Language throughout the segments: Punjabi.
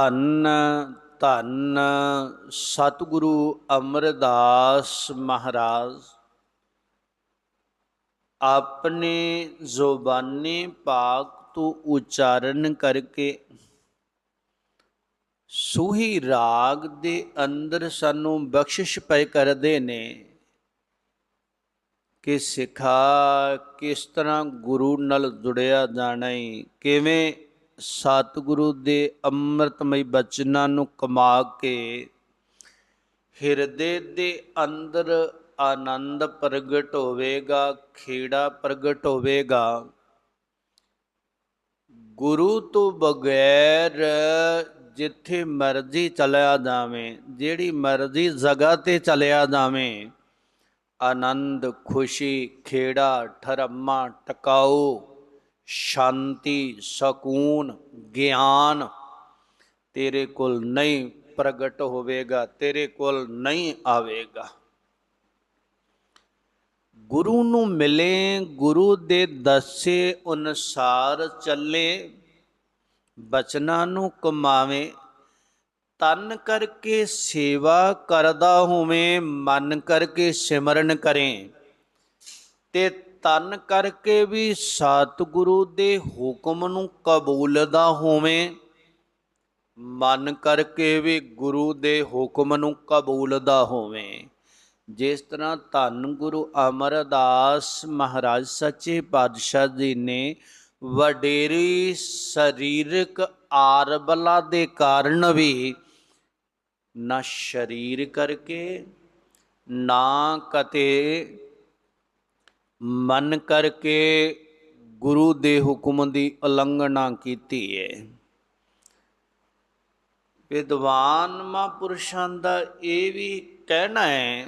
ਧੰਨ ਧੰਨ ਸਤਿਗੁਰੂ ਅਮਰਦਾਸ ਮਹਾਰਾਜ। ਆਪਣੇ ਜ਼ੁਬਾਨੀ ਪਾਕ ਤੋਂ ਉਚਾਰਨ ਕਰਕੇ ਸੂਹੀ ਰਾਗ ਦੇ ਅੰਦਰ ਸਾਨੂੰ ਬਖਸ਼ਿਸ਼ ਪਏ ਕਰਦੇ ਨੇ ਕਿ ਸਿਖਾ ਕਿਸ ਤਰ੍ਹਾਂ ਗੁਰੂ ਨਾਲ ਜੁੜਿਆ ਜਾਣਾ ਹੈ ਕਿਵੇਂ ਸਤਿਗੁਰੂ ਦੇ ਅੰਮ੍ਰਿਤਮਈ ਬਚਨਾਂ ਨੂੰ ਕਮਾ ਕੇ ਹਿਰਦੇ ਦੇ ਅੰਦਰ ਆਨੰਦ ਪ੍ਰਗਟ ਹੋਵੇਗਾ, ਖੇੜਾ ਪ੍ਰਗਟ ਹੋਵੇਗਾ। ਗੁਰੂ ਤੋਂ ਬਗੈਰ ਜਿੱਥੇ ਮਰਜ਼ੀ ਚਲਿਆ ਜਾਵੇਂ, ਜਿਹੜੀ ਮਰਜ਼ੀ ਜਗ੍ਹਾ ਤੇ ਚਲਿਆ ਜਾਵੇਂ, ਆਨੰਦ, ਖੁਸ਼ੀ, ਖੇੜਾ, ਠਰਮਾ, ਟਿਕਾਊ ਸ਼ਾਂਤੀ, ਸਕੂਨ, ਗਿਆਨ, ਤੇਰੇ ਕੋਲ ਨਹੀਂ ਪ੍ਰਗਟ ਹੋਵੇਗਾ, ਤੇਰੇ ਕੋਲ ਨਹੀਂ ਆਵੇਗਾ। ਗੁਰੂ ਨੂੰ ਮਿਲੇ, ਗੁਰੂ ਦੇ ਦੱਸੇ ਅਨੁਸਾਰ ਚੱਲੇ, ਬਚਨਾਂ ਨੂੰ ਕਮਾਵੇ, ਤਨ ਕਰਕੇ ਸੇਵਾ ਕਰਦਾ ਹੋਵੇਂ, ਮਨ ਕਰਕੇ ਸਿਮਰਨ ਕਰੇ, ਤੇ ਤਨ ਕਰਕੇ ਵੀ ਸਤਿਗੁਰੂ ਦੇ ਹੁਕਮ ਨੂੰ ਕਬੂਲਦਾ ਹੋਵੇਂ, ਮਨ ਕਰਕੇ ਵੀ ਗੁਰੂ ਦੇ ਹੁਕਮ ਨੂੰ ਕਬੂਲਦਾ ਹੋਵੇਂ। ਜਿਸ ਤਰ੍ਹਾਂ ਧੰਨ ਗੁਰੂ ਅਮਰਦਾਸ ਮਹਾਰਾਜ ਸੱਚੇ ਪਾਤਸ਼ਾਹ ਜੀ ਨੇ ਵਡੇਰੀ ਸਰੀਰਕ ਆਰਬਲਾ ਦੇ ਕਾਰਨ ਵੀ ਨਾ ਸ਼ਰੀਰ ਕਰਕੇ, ਨਾ ਕਤੇ ਮਨ ਕਰਕੇ ਗੁਰੂ ਦੇ ਹੁਕਮ ਦੀ ਉਲੰਘਣਾ ਕੀਤੀ ਹੈ ਵਿਦਵਾਨ ਮਹਾਂਪੁਰਸ਼ਾਂ ਦਾ ਇਹ ਵੀ ਕਹਿਣਾ ਹੈ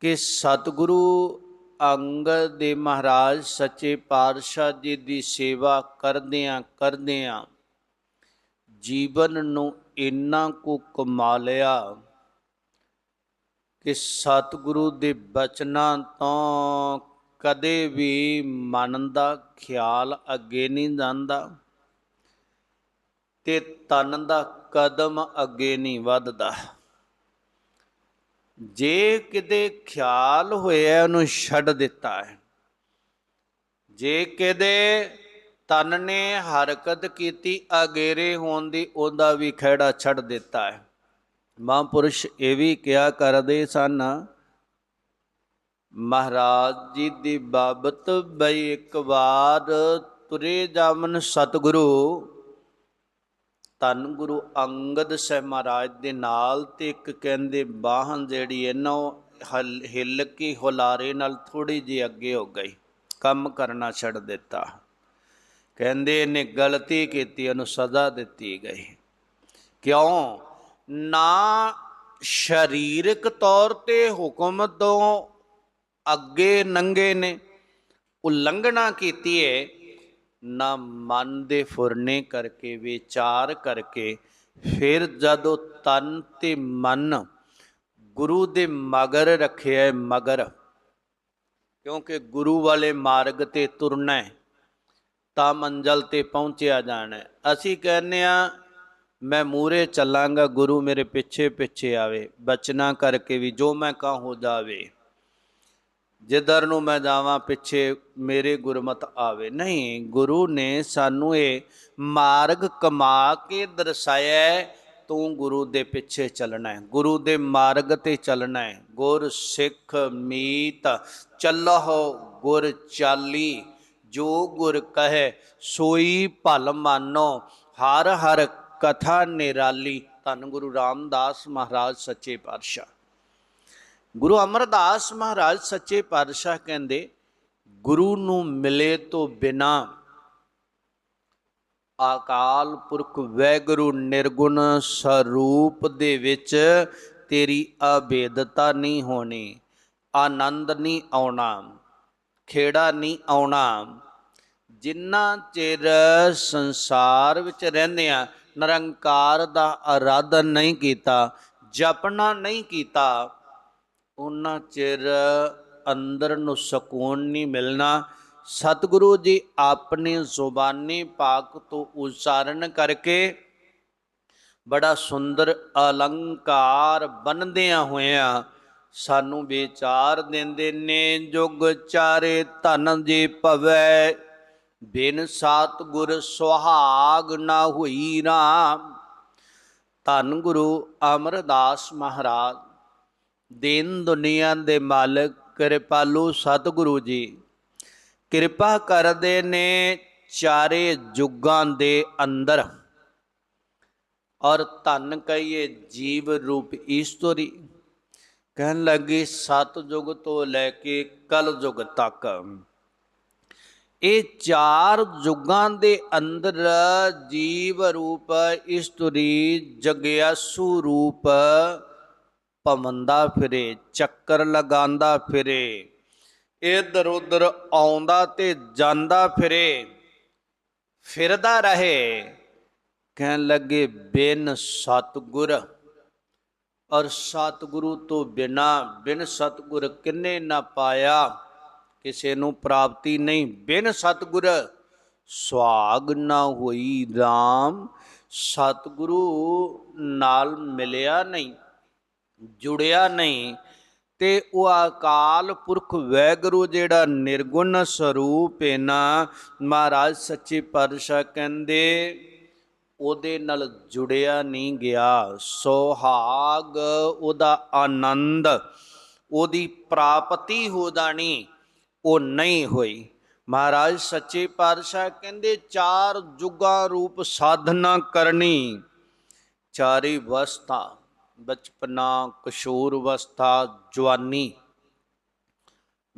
ਕਿ ਸਤਿਗੁਰੂ ਅੰਗਦ ਦੇ ਮਹਾਰਾਜ ਸੱਚੇ ਪਾਤਸ਼ਾਹ ਜੀ ਦੀ ਸੇਵਾ ਕਰਦਿਆਂ ਕਰਦਿਆਂ ਜੀਵਨ ਨੂੰ ਇੰਨਾ ਕੁ ਕਮਾ ਲਿਆ। ਕਿ ਸਤਿਗੁਰੂ ਦੇ ਬਚਨਾਂ ਤੋਂ ਕਦੇ ਵੀ ਮਨ ਦਾ ਖਿਆਲ ਅੱਗੇ ਨਹੀਂ ਜਾਂਦਾ ਤੇ ਤਨ ਦਾ ਕਦਮ ਅੱਗੇ ਨਹੀਂ ਵੱਧਦਾ। ਜੇ ਕਿਤੇ ਖਿਆਲ ਹੋਇਆ ਉਹਨੂੰ ਛੱਡ ਦਿੱਤਾ ਹੈ। ਜੇ ਕਿਤੇ ਤਨ ਨੇ ਹਰਕਤ ਕੀਤੀ, ਅਗੇਰੇ ਹੋਣ ਦੀ ਉਹਦਾ ਵੀ ਖਿਹੜਾ ਛੱਡ ਦਿੱਤਾ ਹੈ। ਮਹਾਂਪੁਰਸ਼ ਇਹ ਵੀ ਕਿਹਾ ਕਰਦੇ ਸਨ, ਮਹਾਰਾਜ ਜੀ ਦੀ ਬਾਬਤ ਬਈ ਇੱਕ ਵਾਰ ਤੁਰੇ ਜਾਵਨ ਸਤਿਗੁਰੂ, ਧੰਨ ਗੁਰੂ ਅੰਗਦ ਸਾਹਿਬ ਮਹਾਰਾਜ ਦੇ ਨਾਲ ਤੇ ਇੱਕ ਕਹਿੰਦੇ ਬਾਹਨ ਜਿਹੜੀ ਇਹਨਾਂ ਹਿੱਲ ਕੇ ਹੁਲਾਰੇ ਨਾਲ ਥੋੜੀ ਜਿਹੀ ਅੱਗੇ ਹੋ ਗਈ, ਕੰਮ ਕਰਨਾ ਛੱਡ ਦਿੱਤਾ। ਕਹਿੰਦੇ ਇਹਨੇ ਗਲਤੀ ਕੀਤੀ, ਉਹਨੂੰ ਸਜ਼ਾ ਦਿੱਤੀ ਗਈ। ਕਿਉਂ? ਨਾ ਸਰੀਰਕ ਤੌਰ ਤੇ ਹੁਕਮ ਤੋਂ ਅੱਗੇ ਨੰਗੇ ਨੇ, ਉਲੰਘਣਾ ਕੀਤੀ ਹੈ ਨਾ ਮਨ ਦੇ ਫੁਰਨੇ ਕਰਕੇ, ਵਿਚਾਰ ਕਰਕੇ, ਫਿਰ ਜਦੋਂ ਤਨ ਤੇ ਮਨ ਗੁਰੂ ਦੇ ਮਗਰ ਰੱਖਿਆ ਮਗਰ, ਕਿਉਂਕਿ ਗੁਰੂ ਵਾਲੇ ਮਾਰਗ ਤੇ ਤੁਰਨਾ ਹੈ ਤਾਂ ਮੰਜ਼ਲ ਤੇ ਪਹੁੰਚਿਆ ਜਾਣਾ ਅਸੀਂ ਕਹਿੰਨੇ ਆ ਮੈਂ ਮੂਰੇ ਚੱਲਾਂਗਾ, ਗੁਰੂ ਮੇਰੇ ਪਿੱਛੇ ਪਿੱਛੇ ਆਵੇ। ਬਚਨਾ ਕਰਕੇ ਵੀ ਜੋ ਮੈਂ ਕਹਾਂ ਹੋ ਜਾਵੇ। ਜਿੱਧਰ ਨੂੰ ਮੈਂ ਜਾਵਾਂ, ਪਿੱਛੇ ਮੇਰੇ ਗੁਰਮਤ ਆਵੇ। ਨਹੀਂ, ਗੁਰੂ ਨੇ ਸਾਨੂੰ ਇਹ ਮਾਰਗ ਕਮਾ ਕੇ ਦਰਸਾਇਆ ਤੂੰ ਗੁਰੂ ਦੇ ਪਿੱਛੇ ਚੱਲਣਾ ਹੈ। ਗੁਰੂ ਦੇ ਮਾਰਗ ਤੇ ਚੱਲਣਾ ਹੈ। ਗੁਰ ਸਿੱਖ ਮੀਤ ਚੱਲਹੁ, ਗੁਰ ਚਾਲੀ, ਜੋ ਗੁਰ ਕਹੇ, ਸੋਈ ਭਲ ਮਾਨੋ। ਹਰ ਹਰ ਕਥਾ ਨਿਰਾਲੀ, ਧੰਨ ਗੁਰੂ ਰਾਮਦਾਸ ਮਹਾਰਾਜ ਸੱਚੇ ਪਾਤਸ਼ਾਹ। ਗੁਰੂ ਅਮਰਦਾਸ ਮਹਾਰਾਜ ਸੱਚੇ ਪਾਤਸ਼ਾਹ ਕਹਿੰਦੇ, ਗੁਰੂ ਨੂੰ ਮਿਲੇ ਤੋਂ ਬਿਨਾ ਆਕਾਲ ਪੁਰਖ ਵੈਗੁਰੂ ਨਿਰਗੁਣ ਸਰੂਪ ਦੇ ਵਿੱਚ ਤੇਰੀ ਅਬੇਦਤਾ ਨਹੀਂ ਹੋਣੀ, ਆਨੰਦ ਨਹੀਂ ਆਉਣਾ, ਖੇੜਾ ਨਹੀਂ ਆਉਣਾ। ਜਿੰਨਾ ਚਿਰ ਸੰਸਾਰ ਵਿੱਚ ਰਹਿੰਦੇ ਆ ਨਿਰੰਕਾਰ ਦਾ ਆਰਾਧਨ ਨਹੀਂ ਕੀਤਾ, ਜਪਣਾ ਨਹੀਂ ਕੀਤਾ ਉਹਨਾਂ ਚਿਰ ਅੰਦਰ ਨੂੰ ਸਕੂਨ ਨਹੀਂ ਮਿਲਣਾ। ਸਤਿਗੁਰੂ ਜੀ ਆਪਣੀ ਜ਼ੁਬਾਨੀ ਪਾਕ ਤੋਂ ਉਚਾਰਨ ਕਰਕੇ ਬੜਾ ਸੁੰਦਰ ਅਲੰਕਾਰ ਬਣਦਿਆਂ ਹੋਇਆਂ ਸਾਨੂੰ ਵਿਚਾਰ ਦਿੰਦੇ ਨੇ, ਜੁਗ ਚਾਰੇ ਧਨ ਜੀ ਭਵੈ ਬਿਨ ਸਾਤ ਗੁਰ ਸੁਹਾਗ ਨਾ ਹੋਈ ਰਾਮ। ਧੰਨ ਗੁਰੂ ਅਮਰਦਾਸ ਮਹਾਰਾਜ। ਦੀਨ ਦੁਨੀਆ ਦੇ ਮਾਲਕ, ਕਿਰਪਾਲੂ ਸਤਿਗੁਰੂ ਜੀ। ਕਿਰਪਾ ਕਰਦੇ ਨੇ ਚਾਰੇ ਜੁਗਾਂ ਦੇ ਅੰਦਰ। ਔਰ ਧੰਨ ਕਹੀਏ ਜੀਵ ਰੂਪ ਈਸ਼ਵਰੀ। ਕਹਿਣ ਲੱਗੀ, ਸਤ ਯੁਗ ਤੋਂ ਲੈ ਕੇ ਕਲ ਯੁਗ ਤੱਕ। ਇਹ ਚਾਰ ਯੁੱਗਾਂ ਦੇ ਅੰਦਰ ਜੀਵ ਰੂਪ, ਇਸਤਰੀ, ਜਗਿਆਸੂ ਰੂਪ ਭਮੰਦਾ ਫਿਰੇ, ਚੱਕਰ ਲਗਾਉਂਦਾ ਫਿਰੇ, ਇਧਰ ਉਧਰ ਆਉਂਦਾ ਤੇ ਜਾਂਦਾ ਫਿਰੇ, ਫਿਰਦਾ ਰਹੇ। ਕਹਿਣ ਲੱਗੇ, ਬਿਨ ਸਤਗੁਰ। ਔਰ ਸਤਿਗੁਰੂ ਤੋਂ ਬਿਨਾ ਬਿਨ ਸਤਿਗੁਰ ਕਿੰਨੇ ਨਾ ਪਾਇਆ। ਕਿਸੇ ਨੂੰ ਪ੍ਰਾਪਤੀ ਨਹੀਂ। ਬਿਨ ਸਤਿਗੁਰ ਸੁਹਾਗ ਨਾ ਹੋਈ RAM ਸਤਿਗੁਰੂ ਨਾਲ ਮਿਲਿਆ ਨਹੀਂ, ਜੁੜਿਆ ਨਹੀਂ। ਤੇ ਉਹ ਅਕਾਲ ਪੁਰਖ ਵੈਗੁਰੂ ਜਿਹੜਾ ਨਿਰਗੁਣ ਸਰੂਪ ਹੈ ਨਾ ਮਹਾਰਾਜ ਸੱਚੇ ਪਾਤਸ਼ਾਹ ਕਹਿੰਦੇ, ਉਹਦੇ ਨਾਲ ਜੁੜਿਆ ਨਹੀਂ ਗਿਆ। ਸੁਹਾਗ ਉਹਦਾ ਆਨੰਦ, ਉਹਦੀ ਪ੍ਰਾਪਤੀ ਹੋ ਜਾਣੀ। ਉਹ ਨਹੀਂ ਹੋਈ। ਮਹਾਰਾਜ ਸੱਚੇ ਪਾਤਸ਼ਾਹ ਕਹਿੰਦੇ, ਚਾਰ ਜੁਗਾਂ ਰੂਪ ਸਾਧਨਾ ਕਰਨੀ। ਚਾਰੀ ਅਵਸਥਾ, ਬਚਪਨਾ, ਕਿਸ਼ੋਰ ਅਵਸਥਾ, ਜਵਾਨੀ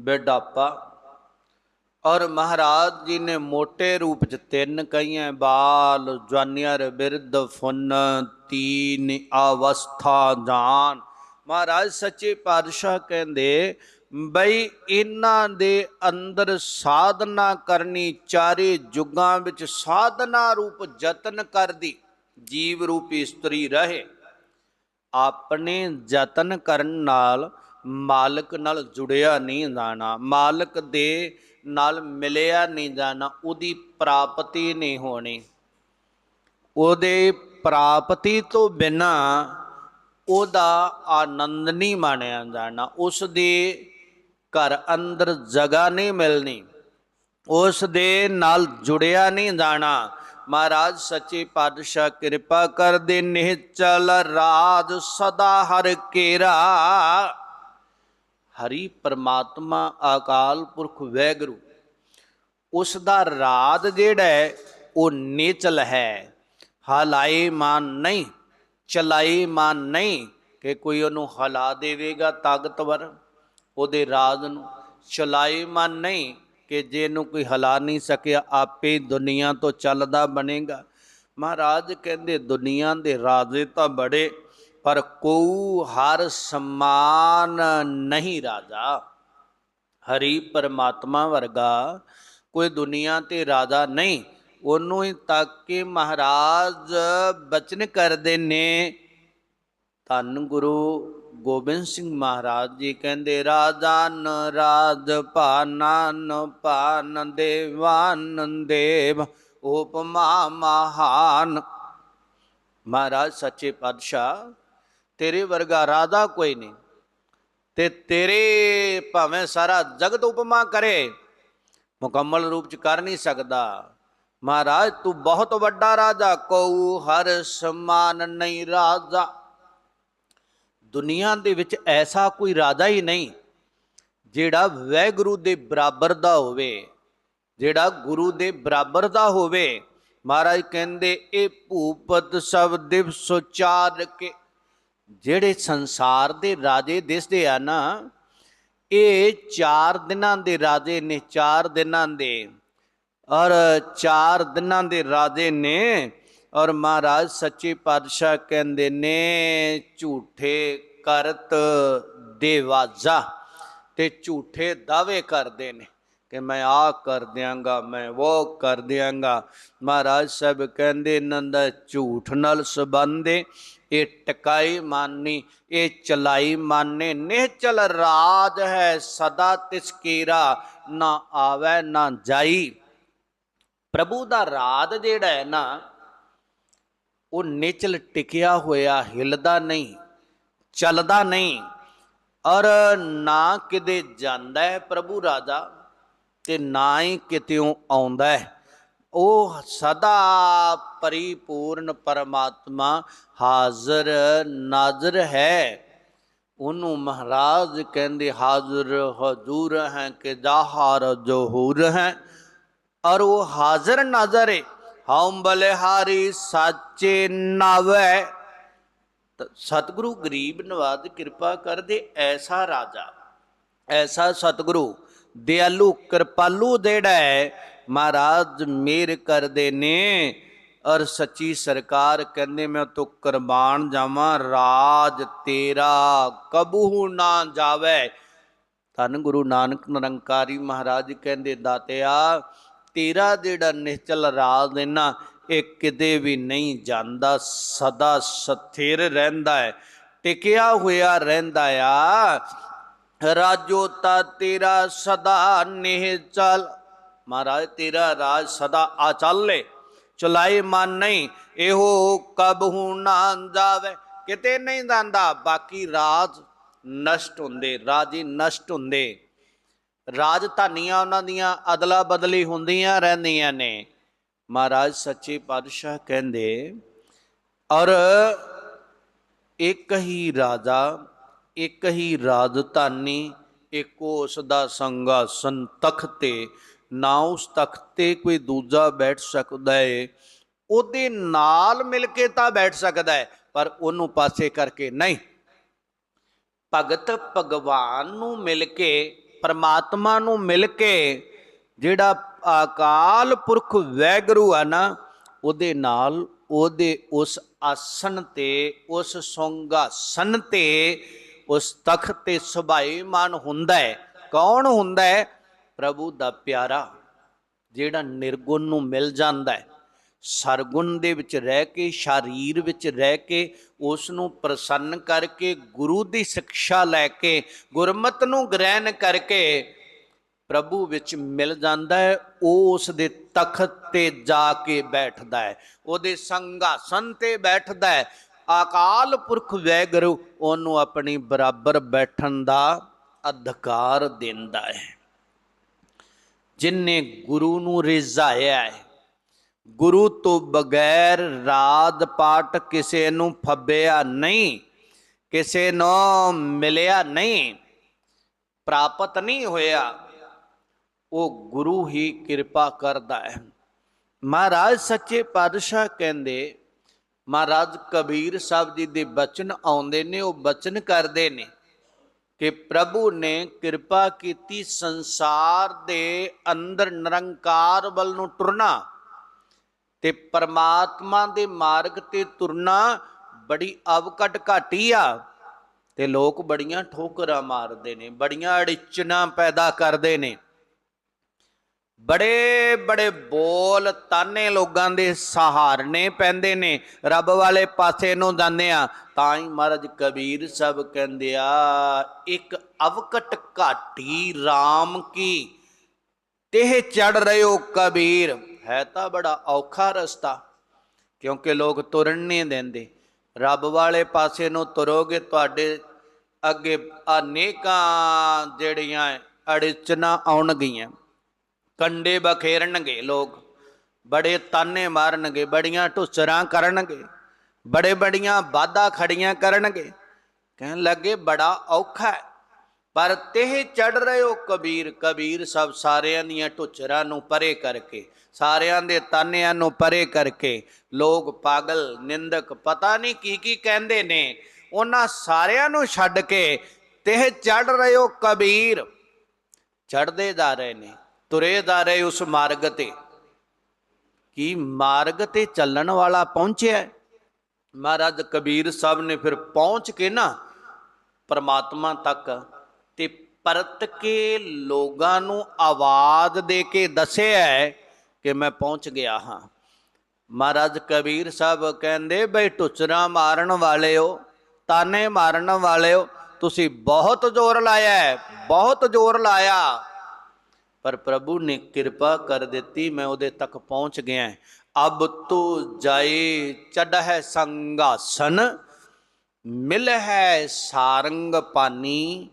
ਬਿਰਡਾਪਾ ਔਰ ਮਹਾਰਾਜ ਜੀ ਨੇ ਮੋٹے ਰੂਪ ਚ ਤਿੰਨ ਕਹੀਆਂ, ਬਾਲ ਜਵਾਨੀਅਰ ਬਿਰਧ, ਫੁੰਨ, ਤੀਨ, ਅਵਸਥਾ, ਜਾਨ। ਮਹਾਰਾਜ ਸੱਚੇ ਪਾਤਸ਼ਾਹ ਕਹਿੰਦੇ ਬਈ ਇਹਨਾਂ ਦੇ ਅੰਦਰ ਸਾਧਨਾ ਕਰਨੀ ਚਾਰੇ ਜੁਗਾਂ ਵਿੱਚ ਸਾਧਨਾ ਰੂਪ ਯਤਨ ਕਰਦੀ, ਜੀਵ ਰੂਪ ਇਸਤਰੀ ਰਹੇ। ਆਪਣੇ ਯਤਨ ਕਰਨ ਨਾਲ ਮਾਲਕ ਨਾਲ ਜੁੜਿਆ ਨਹੀਂ ਜਾਣਾ, ਮਾਲਕ ਦੇ ਨਾਲ ਮਿਲਿਆ ਨਹੀਂ ਜਾਣਾ, ਉਹਦੀ ਪ੍ਰਾਪਤੀ ਨਹੀਂ ਹੋਣੀ। ਉਹਦੇ ਪ੍ਰਾਪਤੀ ਤੋਂ ਬਿਨਾ ਉਹਦਾ ਆਨੰਦ ਨਹੀਂ ਮਾਣਿਆ ਜਾਣਾ ਉਸ ਦੇ ਘਰ ਅੰਦਰ ਜਗ੍ਹਾ ਨਹੀਂ ਮਿਲਣੀ, ਉਸ ਦੇ ਨਾਲ ਜੁੜਿਆ ਨਹੀਂ ਜਾਣਾ। ਮਹਾਰਾਜ ਸੱਚੇ ਪਾਤਸ਼ਾਹ ਕਿਰਪਾ ਕਰਦੇ ਨਿਹ ਚਲ ਰਾਜ ਸਦਾ ਹਰ ਕੇਰਾ। ਹਰੀ ਪਰਮਾਤਮਾ ਅਕਾਲ ਪੁਰਖ ਵੈਗੁਰੂ, ਉਸ ਦਾ ਰਾਜ ਜਿਹੜਾ ਹੈ, ਉਹ ਨਿਚਲ ਹੈ। ਹਲਾਏ ਮਾਨ ਨਹੀਂ, ਚਲਾਏ ਮਾਨ ਨਹੀਂ ਕਿ ਕੋਈ ਉਹਨੂੰ ਹਲਾ ਦੇਵੇਗਾ ਤਾਕਤਵਰ। ਉਹਦੇ ਰਾਜ ਨੂੰ ਚਲਾਏ ਮਾਨ ਨਹੀਂ ਕਿ ਜੇ ਕੋਈ ਹਲਾ ਨਹੀਂ ਸਕਿਆ ਆਪੇ ਦੁਨੀਆ ਤੋਂ ਚੱਲਦਾ ਬਣੇਗਾ। ਮਹਾਰਾਜ ਕਹਿੰਦੇ, ਦੁਨੀਆ ਦੇ ਰਾਜੇ ਤਾਂ ਬੜੇ, ਪਰ ਕੋ ਹਰ ਸਮਾਨ ਨਹੀਂ ਰਾਜਾ। ਹਰੀ ਪਰਮਾਤਮਾ ਵਰਗਾ, ਕੋਈ ਦੁਨੀਆ ਤੇ ਰਾਜਾ ਨਹੀਂ। ਉਹਨੂੰ ਹੀ ਤੱਕ ਕਿ ਮਹਾਰਾਜ ਬਚਨ ਕਰਦੇ ਨੇ। ਧੰਨ ਗੁਰੂ ਗੋਬਿੰਦ ਸਿੰਘ ਮਹਾਰਾਜ ਜੀ ਕਹਿੰਦੇ ਰਾਜਾਨ ਰਾਜ ਭਾਨਨ ਭਾਨ ਦੇਵਾਨ ਦੇਵ ਉਪਮਾ ਮਹਾਨ। ਮਹਾਰਾਜ ਸੱਚੇ ਪਾਤਸ਼ਾਹ, ਤੇਰੇ ਵਰਗਾ ਰਾਜਾ ਕੋਈ ਨਹੀਂ ਤੇ ਤੇਰੇ ਭਾਵੇਂ ਸਾਰਾ ਜਗਤ ਉਪਮਾ ਕਰੇ, ਮੁਕੰਮਲ ਰੂਪ ਚ ਕਰ ਨਹੀਂ ਸਕਦਾ। ਮਹਾਰਾਜ, ਤੂੰ ਬਹੁਤ ਵੱਡਾ ਰਾਜਾ ਕਉ ਹਰ ਸਮਾਨ ਨਹੀਂ ਰਾਜਾ। ਦੁਨੀਆ ਦੇ ਵਿੱਚ ਐਸਾ ਕੋਈ ਰਾਜਾ ਹੀ ਨਹੀਂ ਜਿਹੜਾ ਵੈਗੁਰੂ ਦੇ ਬਰਾਬਰ ਦਾ ਹੋਵੇ, ਜਿਹੜਾ ਗੁਰੂ ਦੇ ਬਰਾਬਰ ਦਾ ਹੋਵੇ। ਮਹਾਰਾਜ ਕਹਿੰਦੇ, ਇਹ ਭੂਪਤ ਸਭ ਦਿਵਸ ਚਾਰ ਕੇ। ਜਿਹੜੇ ਸੰਸਾਰ ਦੇ ਰਾਜੇ ਦਿਸਦੇ ਆ ਨਾ, ਇਹ ਚਾਰ ਦਿਨਾਂ ਦੇ ਰਾਜੇ ਨੇ, ਚਾਰ ਦਿਨਾਂ ਦੇ। ਔਰ ਚਾਰ ਦਿਨਾਂ ਦੇ ਰਾਜੇ ਨੇ ਔਰ ਮਹਾਰਾਜ ਸੱਚੇ ਪਾਤਸ਼ਾਹ ਕਹਿੰਦੇ ਨੇ, ਝੂਠੇ ਕਰਤ ਦੇਵਾਜ਼ਾ ਤੇ ਝੂਠੇ ਦਾਅਵੇ ਕਰਦੇ ਨੇ ਕਿ ਮੈਂ ਆ ਕਰ ਦਿਆਂਗਾ, ਮੈਂ ਉਹ ਕਰ ਦਿਆਂਗਾ। ਮਹਾਰਾਜ ਸਾਹਿਬ ਕਹਿੰਦੇ ਇਹਨਾਂ ਦਾ ਝੂਠ ਨਾਲ ਸਬੰਧੇ ਇਹ ਟਕਾਈ ਮਾਨੀ, ਇਹ ਚਲਾਈ ਮਾਨੇ ਨਿਹਚਲ ਰਾਜ ਹੈ ਸਦਾ ਤਿਸ ਨਾ ਆਵੇ ਨਾ ਜਾਈ। ਪ੍ਰਭੂ ਦਾ ਰਾਜ ਜਿਹੜਾ ਹੈ ਨਾ ਉਹ ਨਿਚਲ ਟਿਕਿਆ ਹੋਇਆ ਹਿਲਦਾ ਨਹੀਂ, ਚੱਲਦਾ ਨਹੀਂ। ਔਰ ਨਾ ਕਿਤੇ ਜਾਂਦਾ ਹੈ ਪ੍ਰਭੂ ਰਾਜਾ ਤੇ ਨਾ ਹੀ ਕਿਤੇੋਂ ਆਉਂਦਾ ਹੈ। ਉਹ ਸਦਾ ਪਰਿਪੂਰਨ ਪਰਮਾਤਮਾ ਹਾਜ਼ਰ ਨਾਜ਼ਰ ਹੈ। ਉਹਨੂੰ ਮਹਾਰਾਜ ਕਹਿੰਦੇ ਹਾਜ਼ਰ ਹਜ਼ੂਰ ਹੈ ਕਿ ਜ਼ਾਹਰ ਜ਼ਹੂਰ ਹੈ। ਔਰ ਉਹ ਹਾਜ਼ਰ ਨਾਜ਼ਰ ਹੈ। ਹਉ ਬਲਿਹਾਰੀ ਸਾਚੇ ਨਵੈ। ਸਤਿਗੁਰੂ ਗਰੀਬ ਨਵਾਜ਼ ਕਿਰਪਾ ਕਰਦੇ ਐਸਾ ਰਾਜਾ। ਐਸਾ ਸਤਿਗੁਰੂ, ਦਿਆਲੂ ਕਿਰਪਾਲੂ ਜਿਹੜਾ ਹੈ। ਮਹਾਰਾਜ ਮੇਰ ਕਰਦੇ ਨੇ। ਔਰ ਸੱਚੀ ਸਰਕਾਰ ਕਹਿੰਦੇ, ਮੈਂ ਤੋ ਕੁਰਬਾਨ ਜਾਵਾਂ, ਰਾਜ ਤੇਰਾ ਕਬੂ ਨਾ ਜਾਵੇ। ਧੰਨ ਗੁਰੂ ਨਾਨਕ ਨਿਰੰਕਾਰੀ ਮਹਾਰਾਜ ਕਹਿੰਦੇ, ਦਾਤਿਆ ਤੇਰਾ ਜਿਹੜਾ ਨਿਸ਼ਚਲ ਰਾਜ ਹੈ ਨਾ, ਇਹ ਕਿਤੇ ਵੀ ਨਹੀਂ ਜਾਂਦਾ, ਸਦਾ ਸਥਿਰ ਰਹਿੰਦਾ ਹੈ, ਟਿਕਿਆ ਹੋਇਆ ਰਹਿੰਦਾ ਆ। ਰਾਜੋ ਤਾ ਤੇਰਾ ਸਦਾ ਨਿਹਚਲ ਮਹਾਰਾਜ, ਤੇਰਾ ਰਾਜ ਸਦਾ ਆਚਲੇ ਚਲਾਏ ਮਨ ਨਹੀਂ, ਇਹੋ ਕਬਹੂ ਨਾ ਜਾਵੇ। ਕਿਤੇ ਨਹੀਂ ਜਾਂਦਾ, ਬਾਕੀ ਰਾਜ ਨਸ਼ਟ ਹੁੰਦੇ, ਰਾਜੀ ਨਸ਼ਟ ਹੁੰਦੇ। ਰਾਜਧਾਨੀਆਂ ਉਹਨਾਂ ਦੀਆਂ ਅਦਲਾ ਬਦਲੀ ਹੁੰਦੀਆਂ ਰਹਿੰਦੀਆਂ ਨੇ। ਮਹਾਰਾਜ ਸੱਚੇ ਪਾਤਸ਼ਾਹ ਕਹਿੰਦੇ, ਔਰ ਇੱਕ ਹੀ ਰਾਜਾ, ਇੱਕ ਹੀ ਰਾਜਧਾਨੀ, ਇੱਕੋ ਉਸ ਦਾ ਸੰਗਾਸਨ ਤਖਤ ਤੇ ਨਾ ਉਸ ਤਖਤ ਤੇ ਕੋਈ ਦੂਜਾ ਬੈਠ ਸਕਦਾ ਹੈ ਉਹਦੇ ਨਾਲ ਮਿਲ ਕੇ ਤਾਂ ਬੈਠ ਸਕਦਾ ਹੈ ਪਰ ਉਹਨੂੰ ਪਾਸੇ ਕਰਕੇ ਨਹੀਂ। ਭਗਤ ਭਗਵਾਨ ਨੂੰ ਮਿਲ ਕੇ ਪਰਮਾਤਮਾ ਨੂੰ ਮਿਲ ਕੇ ਜਿਹੜਾ ਅਕਾਲ ਪੁਰਖ ਵੈਗਰੂ ਆ ਨਾ, ਉਹਦੇ ਨਾਲ ਉਹਦੇ ਉਸ ਆਸਣ ਤੇ, ਉਸ ਸੰਘਾਸਨ ਤੇ, ਉਸ ਤਖਤ ਤੇ ਸੁਭਾਈਮਾਨ ਹੁੰਦਾ ਹੈ। ਕੌਣ ਹੁੰਦਾ ਹੈ? ਪ੍ਰਭੂ ਦਾ ਪਿਆਰਾ, ਜਿਹੜਾ ਨਿਰਗੁਣ ਨੂੰ ਮਿਲ ਜਾਂਦਾ ਹੈ। ਸਰਗੁਣ ਦੇ ਵਿੱਚ ਰਹਿ ਕੇ, ਸ਼ਰੀਰ ਵਿੱਚ ਰਹਿ ਕੇ ਉਸ ਨੂੰ ਪ੍ਰਸੰਨ ਕਰਕੇ, ਗੁਰੂ ਦੀ ਸਿੱਖਿਆ ਲੈ ਕੇ, ਗੁਰਮਤ ਨੂੰ ਗ੍ਰਹਿਣ ਕਰਕੇ ਪ੍ਰਭੂ ਵਿੱਚ ਮਿਲ ਜਾਂਦਾ ਹੈ, ਉਹ ਉਸ ਦੇ ਤਖਤ ਤੇ ਜਾ ਕੇ ਬੈਠਦਾ ਹੈ। ਉਹਦੇ ਸੰਘਾਸਨ ਤੇ ਬੈਠਦਾ ਹੈ। ਅਕਾਲ ਪੁਰਖ ਵੈਗੁਰੂ ਉਹਨੂੰ ਆਪਣੀ ਬਰਾਬਰ ਬੈਠਣ ਦਾ ਅਧਿਕਾਰ ਦਿੰਦਾ ਹੈ। ਜਿਨਨੇ ਗੁਰੂ ਨੂੰ ਰਿਜ਼ਾਇਆ ਹੈ ਗੁਰੂ ਤੋਂ ਬਗੈਰ ਰਾਤ ਪਾਠ ਕਿਸੇ ਨੂੰ ਫੱਬਿਆ ਨਹੀਂ, ਕਿਸੇ ਨੂੰ ਮਿਲਿਆ ਨਹੀਂ, ਪ੍ਰਾਪਤ ਨਹੀਂ ਹੋਇਆ। ਉਹ ਗੁਰੂ ਹੀ ਕਿਰਪਾ ਕਰਦਾ ਹੈ। ਮਹਾਰਾਜ ਸੱਚੇ ਪਾਤਸ਼ਾਹ ਕਹਿੰਦੇ, ਮਹਾਰਾਜ ਕਬੀਰ ਸਾਹਿਬ ਜੀ ਦੇ ਬਚਨ ਆਉਂਦੇ ਨੇ, ਉਹ ਬਚਨ ਕਰਦੇ ਨੇ ਕਿ ਪ੍ਰਭੂ ਨੇ ਕਿਰਪਾ ਕੀਤੀ ਸੰਸਾਰ ਦੇ ਅੰਦਰ ਨਿਰੰਕਾਰ ਵੱਲ ਨੂੰ ਟੁਰਨਾ। ਤੇ ਪਰਮਾਤਮਾ ਦੇ ਮਾਰਗ ਤੇ ਤੁਰਨਾ ਬੜੀ ਅਵਕਟ ਘਾਟੀ ਆ। ਤੇ ਲੋਕ ਬੜੀਆਂ ਠੋਕਰਾਂ ਮਾਰਦੇ ਨੇ, ਬੜੀਆਂ ਅੜਿਚਣਾ ਪੈਦਾ ਕਰਦੇ ਨੇ। ਬੜੇ ਬੜੇ ਬੋਲ ਤਾਨੇ ਲੋਕਾਂ ਦੇ ਸਹਾਰਨੇ ਪੈਂਦੇ ਨੇ। ਰੱਬ ਵਾਲੇ ਪਾਸੇ ਨੂੰ ਜਾਂਦੇ ਆ, ਤਾਂ ਹੀ ਮਹਾਰਾਜ ਕਬੀਰ ਸਭ ਕਹਿੰਦੇ ਆ, ਇੱਕ ਅਵਕਟ ਘਾਟੀ RAM ਕੀ, ਤੇ ਚੜ ਰਹੇ ਹੋ ਕਬੀਰ। ਹੈ ਤਾਂ ਬੜਾ ਔਖਾ ਰਸਤਾ, ਕਿਉਂਕਿ ਲੋਕ ਤੁਰਨ ਨਹੀਂ ਦਿੰਦੇ। ਰੱਬ ਵਾਲੇ ਪਾਸੇ ਨੂੰ ਤੁਰੋਗੇ, ਤੁਹਾਡੇ ਅੱਗੇ ਅਨੇਕਾਂ ਜਿਹੜੀਆਂ ਅੜਚਨਾ ਆਉਣਗੀਆਂ। ਕੰਡੇ ਬਖੇਰਨਗੇ ਲੋਕ, ਬੜੇ ਤਾਨੇ ਮਾਰਨਗੇ, ਬੜੀਆਂ ਢੁਸਰਾਂ ਕਰਨਗੇ, ਬੜੇ ਬੜੀਆਂ ਬਾਧਾ ਖੜੀਆਂ ਕਰਨਗੇ। ਕਹਿਣ ਲੱਗੇ, ਬੜਾ ਔਖਾ ਹੈ। ਪਰ ਤੇ ਚੜ ਰਹੇ ਹੋ ਕਬੀਰ ਕਬੀਰ ਸਭ ਸਾਰਿਆਂ ਦੀਆਂ ਢੁਚਰਾਂ ਨੂੰ ਪਰੇ ਕਰਕੇ, ਸਾਰਿਆਂ ਦੇ ਤਾਨਿਆਂ ਨੂੰ ਪਰੇ ਕਰਕੇ। ਲੋਕ ਪਾਗਲ, ਨਿੰਦਕ, ਪਤਾ ਨਹੀਂ ਕੀ ਕੀ ਕਹਿੰਦੇ ਨੇ। ਉਹਨਾਂ ਸਾਰਿਆਂ ਨੂੰ ਛੱਡ ਕੇ ਤੇ ਚੜ ਰਹੇ ਹੋ ਕਬੀਰ। ਚੜਦੇ ਜਾ ਰਹੇ ਨੇ, ਤੁਰੇ ਜਾ ਰਹੇ ਉਸ ਮਾਰਗ ਤੇ। ਕੀ ਮਾਰਗ ਤੇ ਚੱਲਣ ਵਾਲਾ ਪਹੁੰਚਿਆ? ਮਹਾਰਾਜ ਕਬੀਰ ਸਾਹਿਬ ਨੇ ਫਿਰ ਪਹੁੰਚ ਕੇ ਨਾ ਪਰਮਾਤਮਾ ਤੱਕ ਤੇ ਪਰਤ ਕੇ ਲੋਕਾਂ ਨੂੰ ਆਵਾਜ਼ ਦੇ ਕੇ ਦੱਸਿਆ ਕਿ ਮੈਂ ਪਹੁੰਚ ਗਿਆ ਹਾਂ। ਮਹਾਰਾਜ ਕਬੀਰ ਸਾਹਿਬ ਕਹਿੰਦੇ, ਬਈ ਟੁਚਰਾ ਮਾਰਨ ਵਾਲਿਓ, ਤਾਨੇ ਮਾਰਨ ਵਾਲਿਓ, ਤੁਸੀਂ ਬਹੁਤ ਜ਼ੋਰ ਲਾਇਆ ਬਹੁਤ ਜ਼ੋਰ ਲਾਇਆ। ਪਰ ਪ੍ਰਭੂ ਨੇ ਕਿਰਪਾ ਕਰ ਦਿੱਤੀ, ਮੈਂ ਉਹਦੇ ਤੱਕ ਪਹੁੰਚ ਗਿਆ ਅਬ ਤੋ ਜਾਏ ਚੜਹਿ ਸੰਘਾਸਨ, ਮਿਲ ਹੈ ਸਾਰੰਗ ਪਾਨੀ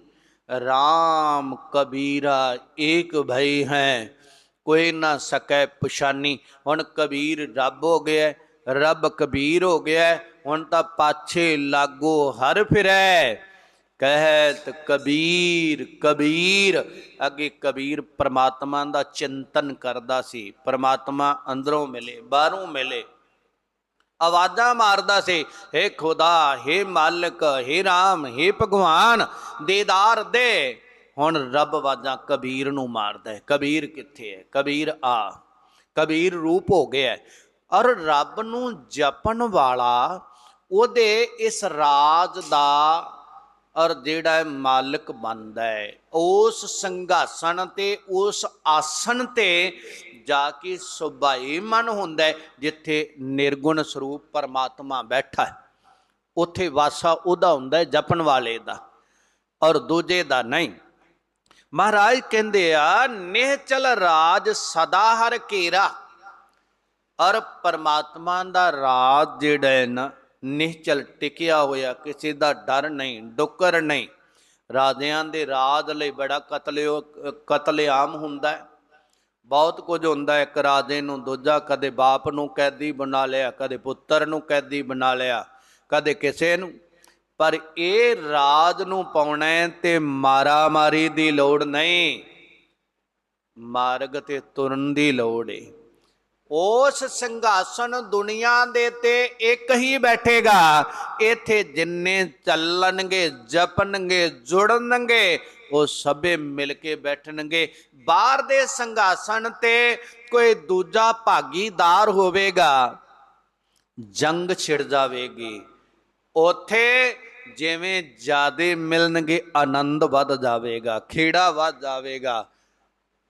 RAM ਕਬੀਰਾ ਏਕ ਭਈ ਹੈ, ਕੋਈ ਨਾ ਸਕੈ ਪਛਾਨੀ। ਹੁਣ ਕਬੀਰ ਰੱਬ ਹੋ ਗਿਆ, ਰੱਬ ਕਬੀਰ ਹੋ ਗਿਆ, ਹੁਣ ਤਾਂ ਪਾਛੇ ਲਾਗੋ ਹਰ ਫਿਰੈ। ਕਹਿਤ ਕਬੀਰ ਕਬੀਰ, ਅੱਗੇ ਕਬੀਰ ਪ੍ਰਮਾਤਮਾ ਦਾ ਚਿੰਤਨ ਕਰਦਾ ਸੀ। ਪ੍ਰਮਾਤਮਾ ਅੰਦਰੋਂ ਮਿਲੇ, ਬਾਹਰੋਂ ਮਿਲੇ। ਆਵਾਜ਼ਾਂ ਮਾਰਦਾ ਸੀ, ਹੇ ਖੁਦਾ, ਹੇ ਮਾਲਕ, ਹੇ RAM ਹੇ ਭਗਵਾਨ, ਦੇਦਾਰ ਦੇ। ਹੁਣ ਰੱਬ ਆਵਾਜ਼ਾਂ ਕਬੀਰ ਨੂੰ ਮਾਰਦਾ ਹੈ। ਕਬੀਰ ਕਿੱਥੇ ਹੈ? ਕਬੀਰ ਆ। ਕਬੀਰ ਰੂਪ ਹੋ ਗਿਆ ਹੈ। ਔਰ ਰੱਬ ਨੂੰ ਜਪਣ ਵਾਲਾ ਉਹਦੇ ਇਸ ਰਾਜ ਦਾ ਔਰ ਜਿਹੜਾ ਮਾਲਕ ਬਣਦਾ ਹੈ, ਉਸ ਸੰਘਾਸਣ ਤੇ, ਉਸ ਆਸਣ ਤੇ ਜਾ ਕੇ ਸੁਭਾਈ ਮਨ ਹੁੰਦਾ ਹੈ, ਜਿੱਥੇ ਨਿਰਗੁਣ ਸਰੂਪ ਪਰਮਾਤਮਾ ਬੈਠਾ ਹੈ। ਉੱਥੇ ਵਾਸਾ ਉਹਦਾ ਹੁੰਦਾ ਹੈ, ਜਪਣ ਵਾਲੇ ਦਾ ਔਰ ਦੂਜੇ ਦਾ ਨਹੀਂ। ਮਹਾਰਾਜ ਕਹਿੰਦੇ ਆ, ਨਿਹਚਲ ਰਾਜ ਸਦਾ ਹਰ ਘੇਰਾ। ਔਰ ਪਰਮਾਤਮਾ ਦਾ ਰਾਜ ਜਿਹੜਾ ਹੈ ਨਾ, ਨਿਹਚਲ ਟਿਕਿਆ ਹੋਇਆ, ਕਿਸੇ ਦਾ ਡਰ ਨਹੀਂ, ਡੁੱਕਰ ਨਹੀਂ। ਰਾਜਿਆਂ ਦੇ ਰਾਜ ਲਈ ਬੜਾ ਕਤਲੇਓ ਕਤਲੇਆਮ ਹੁੰਦਾ ਹੈ। ਬਹੁਤ ਕੁਝ ਹੁੰਦਾ ਇੱਕ ਰਾਜੇ ਨੂੰ, ਦੂਜਾ ਕਦੇ ਬਾਪ ਨੂੰ ਕੈਦੀ ਬਣਾ ਲਿਆ, ਕਦੇ ਪੁੱਤਰ ਨੂੰ ਕੈਦੀ ਬਣਾ ਲਿਆ, ਕਦੇ ਕਿਸੇ ਨੂੰ। ਪਰ ਇਹ ਰਾਜ ਨੂੰ ਪਾਉਣਾ ਤੇ ਮਾਰਾ ਮਾਰੀ ਦੀ ਲੋੜ ਨਹੀਂ। ਮਾਰਗ ਤੇ ਤੁਰਨ ਦੀ ਲੋੜ ਏ। ਉਸ ਸੰਘਾਸਨ ਦੁਨੀਆ ਦੇ ਤੇ ਇੱਕ ਹੀ ਬੈਠੇਗਾ। ਇੱਥੇ ਜਿੰਨੇ ਚੱਲਣਗੇ, ਜਪਣਗੇ, ਜੁੜਨਗੇ ਉਹ ਸਭੇ ਮਿਲ ਕੇ ਬੈਠਣਗੇ। ਬਾਹਰ ਦੇ ਸਿੰਘਾਸਨ ਤੇ ਕੋਈ ਦੂਜਾ ਭਾਗੀਦਾਰ ਹੋਵੇਗਾ। ਜੰਗ ਛਿੜ ਜਾਵੇਗੀ। ਉਥੇ ਜਿਵੇਂ ਜਿਆਦੇ ਮਿਲਣਗੇ, ਆਨੰਦ ਵੱਧ ਜਾਵੇਗਾ, ਖੇੜਾ ਵੱਧ ਜਾਵੇਗਾ।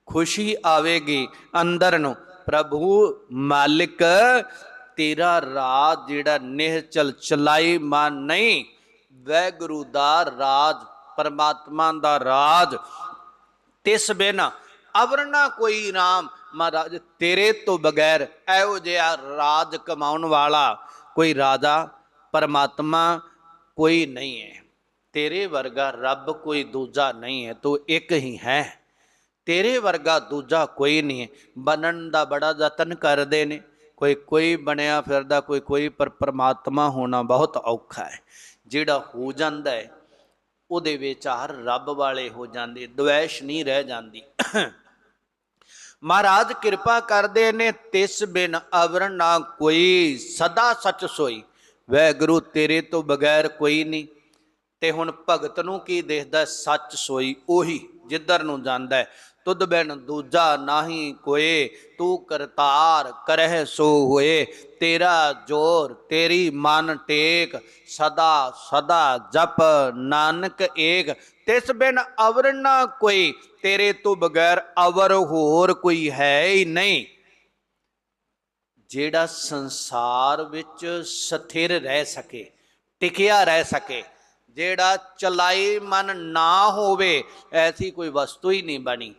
ਖੁਸ਼ੀ ਆਵੇਗੀ ਅੰਦਰ ਨੂੰ। ਪ੍ਰਭੂ ਮਾਲਿਕ, ਤੇਰਾ ਰਾਜ ਜਿਹੜਾ ਨਿਹਚਲ ਚਲਾਈ ਮਨ ਨਹੀਂ, ਵੈਗੁਰੂ ਦਾ ਰਾਜ ਪਰਮਾਤਮਾ ਦਾ ਰਾਜ, ਤਿਸ ਬਿਨ ਅਵਰਨਾ ਕੋਈ ਰਾਮ। ਮਹਾਰਾਜ, ਤੇਰੇ ਤੋਂ ਬਗੈਰ ਇਹੋ ਜਿਹਾ ਰਾਜ ਕਮਾਉਣ ਵਾਲਾ ਕੋਈ ਰਾਜਾ, ਪਰਮਾਤਮਾ ਕੋਈ ਨਹੀਂ ਹੈ। ਤੇਰੇ ਵਰਗਾ ਰੱਬ ਕੋਈ ਦੂਜਾ ਨਹੀਂ ਹੈ, ਤੂੰ ਇੱਕ ਹੀ ਹੈ। ਤੇਰੇ ਵਰਗਾ ਦੂਜਾ ਕੋਈ ਨਹੀਂ ਹੈ। ਬਣਨ ਦਾ ਬੜਾ ਯਤਨ ਕਰਦੇ ਨੇ। ਕੋਈ ਕੋਈ ਬਣਿਆ ਫਿਰਦਾ, ਕੋਈ ਕੋਈ ਪਰ ਪਰਮਾਤਮਾ ਹੋਣਾ ਬਹੁਤ ਔਖਾ ਹੈ। ਜਿਹੜਾ ਹੋ ਜਾਂਦਾ ਹੈ ਉਹਦੇ ਵਿਚਾਰ ਰੱਬ ਵਾਲੇ ਹੋ ਜਾਂਦੇ ਦੁਐਸ਼ ਨਹੀਂ ਰਹਿ ਜਾਂਦੀ। ਮਹਾਰਾਜ ਕਿਰਪਾ ਕਰਦੇ ਨੇ, ਤਿਸ ਬਿਨ ਅਵਰ ਨਾ ਕੋਈ, ਸਦਾ ਸੱਚ ਸੋਈ। ਵੈਗੁਰੂ ਤੇਰੇ ਤੋਂ ਬਗੈਰ ਕੋਈ ਨਹੀਂ, ਤੇ ਹੁਣ ਭਗਤ ਨੂੰ ਕੀ ਦੇਖਦਾ, ਸੱਚ ਸੋਈ ਉਹੀ ਜਿੱਧਰ ਨੂੰ ਜਾਂਦਾ ਹੈ। ਤੁਧ ਬਿਨ ਦੂਜਾ ਨਾਹੀ ਕੋਏ, ਤੂੰ ਕਰਤਾਰ ਕਰਹਿ ਸੋ ਹੋਏ। ਤੇਰਾ ਜੋਰ, ਤੇਰੀ ਮਨ ਟੇਕ, ਸਦਾ ਸਦਾ ਜਪ ਨਾਨਕ ਏਕ। ਤਿਸ ਬਿਨ ਅਵਰ ਨਾ ਕੋਈ, ਤੇਰੇ ਤੋਂ ਬਗੈਰ ਅਵਰ ਹੋਰ ਕੋਈ ਹੈ ਹੀ ਨਹੀਂ। ਜਿਹੜਾ ਸੰਸਾਰ ਵਿੱਚ ਸਥਿਰ ਰਹਿ ਸਕੇ, ਟਿਕਿਆ ਰਹਿ ਸਕੇ, ਜਿਹੜਾ ਚਲਾਈ ਮਨ ਨਾ ਹੋਵੇ, ਐਸੀ ਕੋਈ ਵਸਤੂ ਹੀ ਨਹੀਂ ਬਣੀ।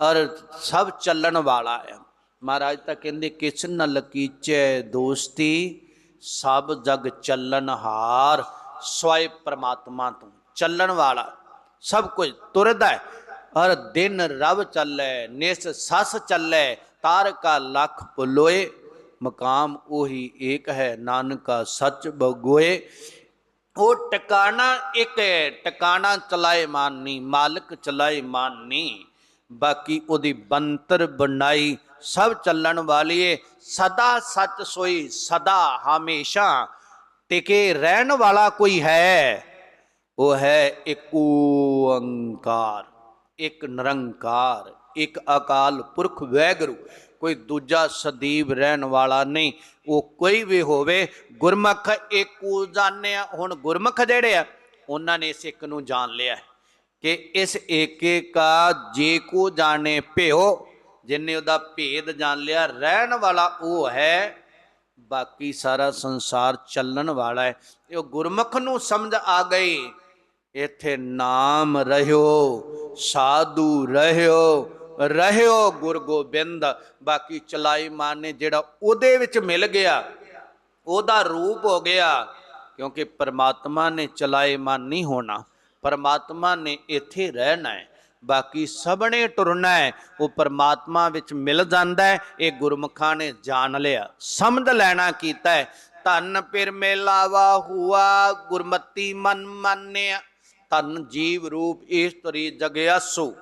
ਔਰ ਸਭ ਚੱਲਣ ਵਾਲਾ ਹੈ। ਮਹਾਰਾਜ ਤਾਂ ਕਹਿੰਦੇ ਕਿਛ ਨ ਲਕੀਚੈ ਦੋਸਤੀ, ਸਭ ਜਗ ਚੱਲਣ ਹਾਰ, ਸਵੈ ਪ੍ਰਮਾਤਮਾ ਤੋਂ ਚੱਲਣ ਵਾਲਾ। ਸਭ ਕੁਝ ਤੁਰਦਾ ਹੈ। ਔਰ ਦਿਨ ਰਵ ਚੱਲੈ, ਨਿਸ ਸਸ ਚੱਲੈ, ਤਾਰ ਕਾ ਲਖ ਪੁਲੋਏ, ਮਕਾਮ ਉਹੀ ਏਕ ਹੈ, ਨਾਨਕਾ ਸੱਚ ਬਗੋਏ। ਉਹ ਟਿਕਾਣਾ ਇੱਕ ਹੈ, ਟਿਕਾਣਾ ਚਲਾਏ ਮਾਨੀ, ਮਾਲਕ ਚਲਾਏ ਮਾਨੀ। ਬਾਕੀ ਉਹਦੀ ਬੰਤਰ ਬਣਾਈ ਸਭ ਚੱਲਣ ਵਾਲੀ ਏ ਸਦਾ ਸੱਚ ਸੋਈ, ਸਦਾ ਹਮੇਸ਼ਾ। ਟਿਕੇ ਰਹਿਣ ਵਾਲਾ ਕੋਈ ਹੈ, ਉਹ ਹੈ ਇੱਕ ਓੰਕਾਰ, ਇੱਕ ਨਿਰੰਕਾਰ, ਇੱਕ ਅਕਾਲ ਪੁਰਖ ਵੈਗੁਰੂ। ਕੋਈ ਦੂਜਾ ਸਦੀਵ ਰਹਿਣ ਵਾਲਾ ਨਹੀਂ, ਉਹ ਕੋਈ ਵੀ ਹੋਵੇ। ਗੁਰਮੁਖ ਏਕੂ ਜਾਣਿਆ, ਹੁਣ ਗੁਰਮੁਖ ਜਿਹੜੇ ਆ, ਉਹਨਾਂ ਨੇ ਇਸ ਇੱਕ ਨੂੰ ਜਾਣ ਲਿਆ। ਹੈ ਕਿ ਇਸ ਏਕੇ ਕਾ ਜੇ ਕੋ ਜਾਣੇ ਭਿਓ, ਜਿਨੇ ਉਹਦਾ ਭੇਦ ਜਾਣ ਲਿਆ, ਰਹਿਣ ਵਾਲਾ ਉਹ ਹੈ, ਬਾਕੀ ਸਾਰਾ ਸੰਸਾਰ ਚੱਲਣ ਵਾਲਾ ਹੈ। ਇਹ ਗੁਰਮੁਖ ਨੂੰ ਸਮਝ ਆ ਗਈ, ਇੱਥੇ ਨਾਮ ਰਹਿਓ, ਸਾਧੂ ਰਹਿਓ ਰਹਿਓ ਗੁਰ ਗੋਬਿੰਦ। ਬਾਕੀ ਚਲਾਈ ਮਾਨ ਨੇ ਜਿਹੜਾ ਉਹਦੇ ਵਿੱਚ ਮਿਲ ਗਿਆ, ਉਹਦਾ ਰੂਪ ਹੋ ਗਿਆ, ਕਿਉਂਕਿ ਪਰਮਾਤਮਾ ਨੇ ਚਲਾਏ ਮਨ ਨਹੀਂ ਹੋਣਾ। ਪਰਮਾਤਮਾ ਨੇ ਇੱਥੇ ਰਹਿਣਾ ਹੈ। ਬਾਕੀ ਸਭ ਨੇ ਟੁਰਨਾ ਹੈ, ਉਹ ਪਰਮਾਤਮਾ ਵਿੱਚ ਮਿਲ ਜਾਂਦਾ ਹੈ। ਇਹ ਗੁਰਮੁਖਾਂ ਨੇ ਜਾਣ ਲਿਆ, ਸਮਝ ਲੈਣਾ ਕੀਤਾ ਹੈ। ਧਨ ਪਿਰ ਮੇਲਾਵਾ ਹੁਆ, ਗੁਰਮਤੀ ਮਨ ਮੰਨਿਆ। ਧਨ ਜੀਵ ਰੂਪ ਈਸ਼ਵਰੀ ਜਗਿਆਸੂ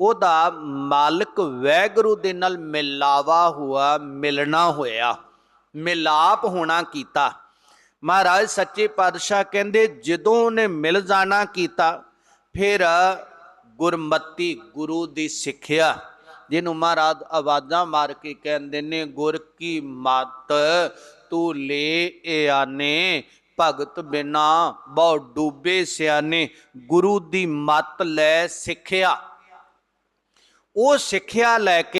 ਉਹਦਾ ਮਾਲਕ ਵੈਗੁਰੂ ਦੇ ਨਾਲ ਮਿਲਾਵਾ ਹੁਆ, ਮਿਲਣਾ ਹੋਇਆ। ਮਿਲਾਪ ਹੋਣਾ ਕੀਤਾ। ਮਹਾਰਾਜ ਸੱਚੇ ਪਾਤਸ਼ਾਹ ਕਹਿੰਦੇ, ਜਦੋਂ ਉਹਨੇ ਮਿਲ ਜਾਣਾ ਕੀਤਾ, ਫਿਰ ਗੁਰਮਤੀ ਗੁਰੂ ਦੀ ਸਿੱਖਿਆ, ਜਿਹਨੂੰ ਮਹਾਰਾਜ ਆਵਾਜ਼ਾਂ ਮਾਰ ਕੇ ਕਹਿੰਦੇ ਨੇ, ਗੁਰ ਕੀ ਮਤ ਤੂੰ ਲੈ ਆਨੇ, ਭਗਤ ਬਿਨਾ ਬਹੁ ਡੂਬੇ ਸਿਆਨੇ, ਗੁਰੂ ਦੀ ਮਤ ਲੈ ਸਿੱਖਿਆ। ਉਹ ਸਿੱਖਿਆ ਲੈ ਕੇ